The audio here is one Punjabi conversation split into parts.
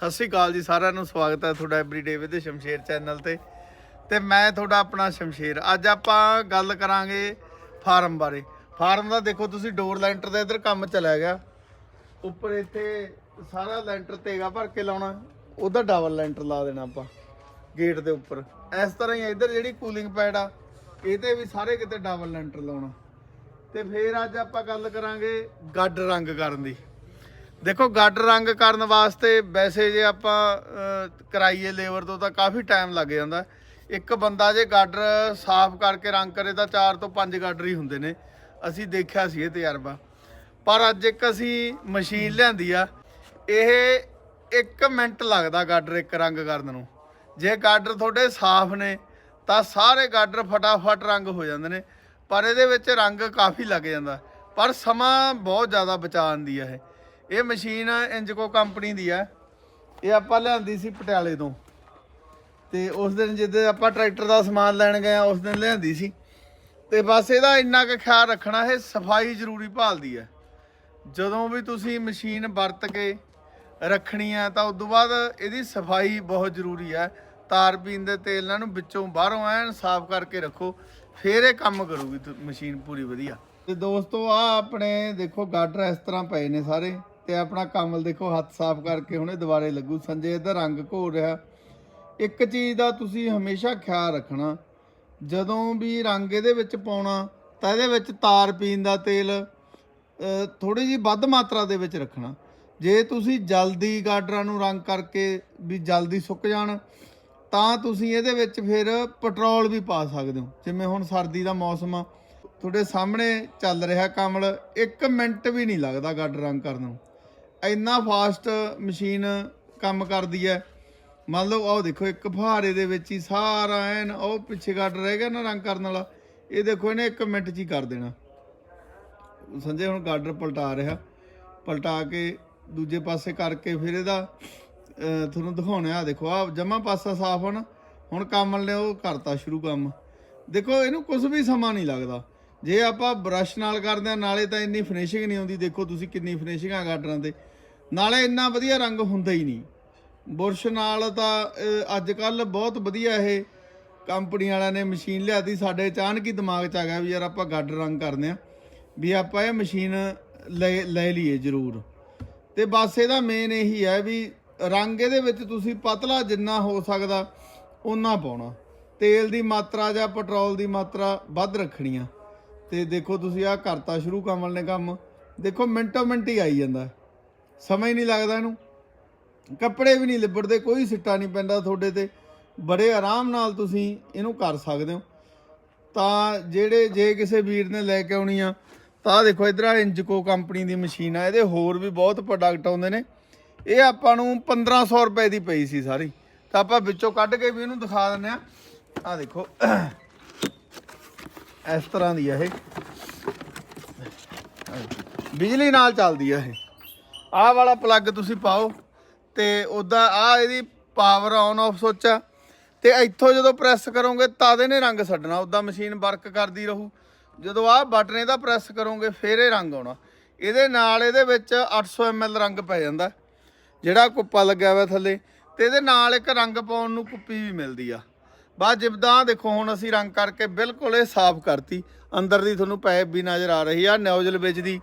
ਸਤਿ ਸ਼੍ਰੀ ਅਕਾਲ ਜੀ, ਸਾਰਿਆਂ ਨੂੰ ਸਵਾਗਤ ਹੈ ਤੁਹਾਡਾ ਐਵਰੀਡੇ ਵਿਦ ਸ਼ਮਸ਼ੇਰ ਚੈਨਲ ਤੇ। ਤੇ ਮੈਂ ਤੁਹਾਡਾ ਆਪਣਾ ਸ਼ਮਸ਼ੇਰ। ਅੱਜ ਆਪਾਂ ਗੱਲ ਕਰਾਂਗੇ ਫਾਰਮ ਬਾਰੇ। ਫਾਰਮ ਦਾ ਦੇਖੋ, ਤੁਸੀਂ ਡੋਰ ਲੈਂਟਰ ਦਾ ਇਧਰ ਕੰਮ ਚੱਲਿਆ ਗਿਆ। ਉੱਪਰ ਇੱਥੇ ਸਾਰਾ ਲੈਂਟਰ ਤੇਗਾ ਭਰ ਕੇ ਲਾਉਣਾ। ਉਹਦਾ ਡਬਲ ਲੈਂਟਰ ਲਾ ਦੇਣਾ ਆਪਾਂ, ਗੇਟ ਦੇ ਉੱਪਰ। ਇਸ ਤਰ੍ਹਾਂ ਹੀ ਇਧਰ ਜਿਹੜੀ ਕੂਲਿੰਗ ਪੈਡ ਆ, ਇਹਦੇ ਵੀ ਸਾਰੇ ਕਿਤੇ ਡਬਲ ਲੈਂਟਰ ਲਾਉਣਾ। ਤੇ ਫੇਰ ਅੱਜ ਆਪਾਂ ਗੱਲ ਕਰਾਂਗੇ ਗੱਡ ਰੰਗ ਕਰਨ ਦੀ। ਦੇਖੋ, ਗੱਡ ਰੰਗ ਕਰਨ ਵਾਸਤੇ ਵੈਸੇ ਜੇ ਆਪਾਂ ਕਰਾਈਏ ਲੇਬਰ ਤੋਂ ਤਾਂ ਕਾਫੀ ਟਾਈਮ ਲੱਗ ਜਾਂਦਾ। ਇੱਕ ਬੰਦਾ ਜੇ ਗਾਡਰ ਸਾਫ਼ ਕਰਕੇ ਰੰਗ ਕਰੇ ਤਾਂ 4 ਤੋਂ 5 ਗਾਡਰ ਹੀ ਹੁੰਦੇ ਨੇ। ਅਸੀਂ ਦੇਖਿਆ ਸੀ ਇਹ ਤਜਰਬਾ। ਪਰ ਅੱਜ ਇੱਕ ਅਸੀਂ ਮਸ਼ੀਨ ਲਿਆਂਦੀ ਆ। ਇਹ 1 ਮਿੰਟ ਲੱਗਦਾ ਗਾਡਰ ਇੱਕ ਰੰਗ ਕਰਨ ਨੂੰ। ਜੇ ਗਾਡਰ ਤੁਹਾਡੇ ਸਾਫ਼ ਨੇ, ਤਾਂ ਸਾਰੇ ਗਾਡਰ ਫਟਾਫਟ ਰੰਗ ਹੋ ਜਾਂਦੇ ਨੇ। ਪਰ ਇਹਦੇ ਵਿੱਚ ਰੰਗ ਕਾਫੀ ਲੱਗ ਜਾਂਦਾ। ਪਰ ਸਮਾਂ ਬਹੁਤ ਜ਼ਿਆਦਾ ਬਚਾਉਣ ਦੀ ਆ ਇਹ। ਇਹ ਮਸ਼ੀਨ ਇੰਜਕੋ ਕੰਪਨੀ ਦੀ ਆ। ਇਹ ਆਪਾਂ ਲਿਆਂਦੀ ਸੀ ਪਟਿਆਲੇ ਤੋਂ। ਤੇ ਉਸ ਦਿਨ ਜਿੱਦੇ ਆਪਾਂ ਟਰੈਕਟਰ ਦਾ ਸਮਾਨ ਲੈਣ ਗਏ ਆ, ਉਸ ਦਿਨ ਲਿਆਂਦੀ ਸੀ। ਤੇ ਬਸ ਇਹਦਾ ਇੰਨਾ ਕੁ ਖਿਆਲ ਰੱਖਣਾ, ਇਹ ਸਫ਼ਾਈ ਜ਼ਰੂਰੀ ਭਾਲਦੀ ਹੈ ਜਦੋਂ ਵੀ ਤੁਸੀਂ ਮਸ਼ੀਨ ਵਰਤ ਕੇ ਰੱਖਣੀ ਆ, ਤਾਂ ਉਸ ਤੋਂ ਬਾਅਦ ਇਹਦੀ ਸਫ਼ਾਈ ਬਹੁਤ ਜ਼ਰੂਰੀ ਹੈ ਤਾਰ ਪੀਣ ਦੇ ਤੇਲ ਨਾਲ ਨੂੰ ਵਿੱਚੋਂ ਬਾਹਰੋਂ ਐਨ ਸਾਫ਼ ਕਰਕੇ ਰੱਖੋ, ਫੇਰ ਇਹ ਕੰਮ ਕਰੂਗੀ ਮਸ਼ੀਨ ਪੂਰੀ ਵਧੀਆ। ਤੇ ਦੋਸਤੋ ਆ ਆਪਣੇ ਦੇਖੋ ਗਾਡਰ ਇਸ ਤਰ੍ਹਾਂ ਪਏ ਨੇ ਸਾਰੇ। ਤੇ ਆਪਣਾ ਕਮਲ ਦੇਖੋ ਹੱਥ ਸਾਫ਼ ਕਰਕੇ ਹੁਣੇ ਦੁਬਾਰੇ ਲੱਗੂ। ਸੰਜੇ, ਇਹਦਾ ਰੰਗ ਘੋਲ ਰਿਹਾ। ਇੱਕ ਚੀਜ਼ ਦਾ ਤੁਸੀਂ ਹਮੇਸ਼ਾ ਖਿਆਲ ਰੱਖਣਾ, ਜਦੋਂ ਵੀ ਰੰਗ ਇਹਦੇ ਵਿੱਚ ਪਾਉਣਾ, ਤਾਂ ਇਹਦੇ ਵਿੱਚ ਤਾਰ ਪੀਣ ਦਾ ਤੇਲ ਥੋੜੀ ਜੀ ਵੱਧ ਮਾਤਰਾ ਦੇ ਵਿੱਚ ਰੱਖਣਾ। ਜੇ ਤੁਸੀਂ ਜਲਦੀ ਗਾਡਰਾਂ ਨੂੰ ਰੰਗ ਕਰਕੇ ਵੀ ਜਲਦੀ ਸੁੱਕ ਜਾਣ, ਤਾਂ ਤੁਸੀਂ ਇਹਦੇ ਵਿੱਚ ਫਿਰ ਪੈਟਰੋਲ ਵੀ ਪਾ ਸਕਦੇ ਹੋ। ਜਿਵੇਂ ਹੁਣ ਸਰਦੀ ਦਾ ਮੌਸਮ ਆ, ਤੁਹਾਡੇ ਸਾਹਮਣੇ ਚੱਲ ਰਿਹਾ ਕਮਲ 1 ਮਿੰਟ ਵੀ ਨਹੀਂ ਲੱਗਦਾ ਗਾਡਰ ਰੰਗ ਕਰਨ ਨੂੰ। ਇੰਨਾ ਫਾਸਟ ਮਸ਼ੀਨ ਕੰਮ ਕਰਦੀ ਹੈ। ਮੰਨ ਲਓ, ਆਹ ਦੇਖੋ, ਇੱਕ ਫੁਹਾਰੇ ਦੇ ਵਿੱਚ ਹੀ ਸਾਰਾ ਐਨ ਉਹ ਪਿੱਛੇ ਗਾਡਰ ਰਹਿ ਗਿਆ ਨਾ ਰੰਗ ਕਰਨ ਵਾਲਾ। ਇਹ ਦੇਖੋ, ਇਹਨੇ 1 ਮਿੰਟ 'ਚ ਹੀ ਕਰ ਦੇਣਾ। ਸੰਜੇ, ਹੁਣ ਗਾਡਰ ਪਲਟਾ ਰਿਹਾ। ਪਲਟਾ ਕੇ ਦੂਜੇ ਪਾਸੇ ਕਰਕੇ ਫਿਰ ਇਹਦਾ ਤੁਹਾਨੂੰ ਦਿਖਾਉਣਾ ਆ। ਦੇਖੋ ਆ ਜਮਾ ਪਾਸਾ ਸਾਫ਼ ਹਨ ਹੁਣ ਕੰਮ ਨੇ ਉਹ ਕਰਤਾ ਸ਼ੁਰੂ ਕੰਮ। ਦੇਖੋ, ਇਹਨੂੰ ਕੁਝ ਵੀ ਸਮਾਂ ਨਹੀਂ ਲੱਗਦਾ। ਜੇ ਆਪਾਂ ਬ੍ਰਸ਼ ਨਾਲ ਕਰਦੇ ਆ, ਨਾਲੇ ਤਾਂ ਇੰਨੀ ਫਿਨਿਸ਼ਿੰਗ ਨਹੀਂ ਆਉਂਦੀ ਦੇਖੋ, ਤੁਸੀਂ ਕਿੰਨੀ ਫਿਨਿਸ਼ਿੰਗ ਆ ਗਾਡਰਾਂ ਤੇ। ਨਾਲੇ ਇੰਨਾ ਵਧੀਆ ਰੰਗ ਹੁੰਦਾ ਹੀ ਨਹੀਂ। ਬੁਰਸ਼ ਨਾਲ ਤਾਂ ਅੱਜ ਕੱਲ ਬਹੁਤ ਵਧੀਆ ਇਹ ਕੰਪਨੀ ਵਾਲਿਆਂ ਨੇ ਮਸ਼ੀਨ ਲਿਆਦੀ ਸਾਡੇ ਅਚਾਨਕ ਹੀ ਦਿਮਾਗ 'ਚ ਆ ਗਿਆ ਵੀ ਯਾਰ ਆਪਾਂ ਗੱਡ ਰੰਗ ਕਰਦੇ ਆ। ਵੀ ਆਪਾਂ ਇਹ ਮਸ਼ੀਨ ਲੈ ਲੈ ਲਈਏ ਜ਼ਰੂਰ। ਤੇ ਬਸ ਇਹਦਾ ਮੇਨ ਇਹੀ ਹੈ ਵੀ ਰੰਗ ਇਹਦੇ ਵਿੱਚ ਤੁਸੀਂ ਪਤਲਾ ਜਿੰਨਾ ਹੋ ਸਕਦਾ ਉਨਾ ਪਾਉਣਾ। ਤੇਲ ਦੀ ਮਾਤਰਾ ਜਾਂ ਪੈਟਰੋਲ ਦੀ ਮਾਤਰਾ ਵੱਧ ਰੱਖਣੀ ਆ। ਤੇ ਦੇਖੋ ਤੁਸੀਂ ਆਹ ਕਰਤਾ ਸ਼ੁਰੂ ਕਮਲ ਨੇ ਕੰਮ। ਦੇਖੋ ਮਿੰਟੋ ਮਿੰਟ ਹੀ ਆਈ ਜਾਂਦਾ। ਸਮਾਂ ਨਹੀਂ ਲੱਗਦਾ ਇਹਨੂੰ। ਕੱਪੜੇ ਵੀ ਨਹੀਂ ਲਿਬੜਦੇ, ਕੋਈ ਸਿੱਟਾ ਨਹੀਂ ਪੈਂਦਾ ਤੁਹਾਡੇ ਤੇ। ਬੜੇ ਆਰਾਮ ਨਾਲ ਤੁਸੀਂ ਇਹਨੂੰ ਕਰ ਸਕਦੇ ਹੋ। ਤਾਂ ਜਿਹੜੇ, ਜੇ ਕਿਸੇ ਵੀਰ ਨੇ ਲੈ ਕੇ ਆਉਣੀ ਆ, ਤਾਂ ਦੇਖੋ ਇਧਰ ਆ ਇੰਜਕੋ ਕੰਪਨੀ ਦੀ ਮਸ਼ੀਨ ਆ, ਇਹਦੇ ਹੋਰ ਵੀ ਬਹੁਤ ਪ੍ਰੋਡਕਟ ਆਉਂਦੇ ਨੇ। ਇਹ ਆਪਾਂ ਨੂੰ 1500 ਰੁਪਏ ਦੀ ਪਈ ਸੀ ਸਾਰੀ। ਤਾਂ ਆਪਾਂ ਵਿੱਚੋਂ ਕੱਢ ਕੇ ਵੀ ਇਹਨੂੰ ਦਿਖਾ ਦਿੰਦੇ ਆ ਆ ਦੇਖੋ, ਇਸ ਤਰ੍ਹਾਂ ਦੀ ਆ ਇਹ। ਬਿਜਲੀ ਨਾਲ ਚੱਲਦੀ ਆ ਇਹ। ਆਹ ਵਾਲਾ ਪਲੱਗ ਤੁਸੀਂ ਪਾਓ ਤੇ ਉਦਾਂ ਆ ਇਹਦੀ ਪਾਵਰ ਆਨ ਆਫ ਸੁੱਚ ਆ। ਤੇ ਇੱਥੋਂ ਜਦੋਂ ਪ੍ਰੈਸ ਕਰੋਗੇ ਤਦ ਇਹਨੇ ਰੰਗ ਛੱਡਣਾ। ਉਦਾਂ ਮਸ਼ੀਨ ਵਰਕ ਕਰਦੀ ਰਹੂ। ਜਦੋਂ ਆਹ ਬਟਨ ਇਹਦਾ ਪ੍ਰੈਸ ਕਰੋਗੇ, ਫਿਰ ਇਹ ਰੰਗ ਆਉਣਾ। ਇਹਦੇ ਨਾਲ ਇਹਦੇ ਵਿੱਚ 800 ml ਰੰਗ ਪੈ ਜਾਂਦਾ। ਜਿਹੜਾ ਕੁੱਪਾ ਲੱਗਿਆ ਹੋਇਆ ਥੱਲੇ। ਤੇ ਇਹਦੇ ਨਾਲ ਇੱਕ ਰੰਗ ਪਾਉਣ ਨੂੰ ਕੁੱਪੀ ਵੀ ਮਿਲਦੀ ਆ। ਬਾਅਦ ਜਿੱਦਾਂ ਦੇਖੋ, ਹੁਣ ਅਸੀਂ ਰੰਗ ਕਰਕੇ ਬਿਲਕੁਲ ਇਹ ਸਾਫ਼ ਕਰਤੀ। ਅੰਦਰ ਦੀ ਤੁਹਾਨੂੰ ਪੈਪ ਵੀ ਨਜ਼ਰ ਆ ਰਹੀ ਆ ਨਿਊਜ਼ਲ ਵਿੱਚ ਦੀ।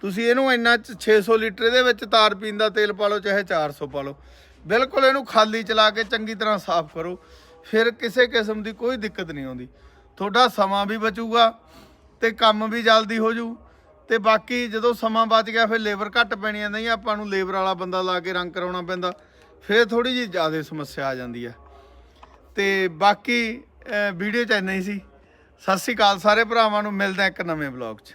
ਤੁਸੀਂ ਇਹਨੂੰ ਇੰਨਾ 'ਚ 600 ਲੀਟਰ ਇਹਦੇ ਵਿੱਚ ਤਾਰ ਪੀਣ ਦਾ ਤੇਲ ਪਾ ਲਓ, ਚਾਹੇ 400 ਪਾ ਲਓ। ਬਿਲਕੁਲ ਇਹਨੂੰ ਖਾਲੀ ਚਲਾ ਕੇ ਚੰਗੀ ਤਰ੍ਹਾਂ ਸਾਫ਼ ਕਰੋ। ਫਿਰ ਕਿਸੇ ਕਿਸਮ ਦੀ ਕੋਈ ਦਿੱਕਤ ਨਹੀਂ ਆਉਂਦੀ। ਤੁਹਾਡਾ ਸਮਾਂ ਵੀ ਬਚੂਗਾ ਤੇ ਕੰਮ ਵੀ ਜਲਦੀ ਹੋ ਜੂ। ਤੇ ਬਾਕੀ ਜਦੋਂ ਸਮਾਂ ਬਚ ਗਿਆ, ਫਿਰ ਲੇਬਰ ਘੱਟ ਪੈਣੀ ਆ ਨਹੀਂ ਆਪਾਂ ਨੂੰ ਲੇਬਰ ਵਾਲਾ ਬੰਦਾ ਲਾ ਕੇ ਰੰਗ ਕਰਾਉਣਾ ਪੈਂਦਾ। ਫਿਰ ਥੋੜੀ ਜਿਹੀ ਜ਼ਿਆਦਾ ਸਮੱਸਿਆ ਆ ਜਾਂਦੀ ਹੈ। ਤੇ ਬਾਕੀ ਵੀਡੀਓ ਚ ਇੰਨਾ ਹੀ ਸੀ। ਸਤਿ ਸ਼੍ਰੀ ਅਕਾਲ ਸਾਰੇ ਭਰਾਵਾਂ ਨੂੰ, ਮਿਲਦੇ ਹਾਂ ਇੱਕ ਨਵੇਂ ਬਲੌਗ 'ਚ।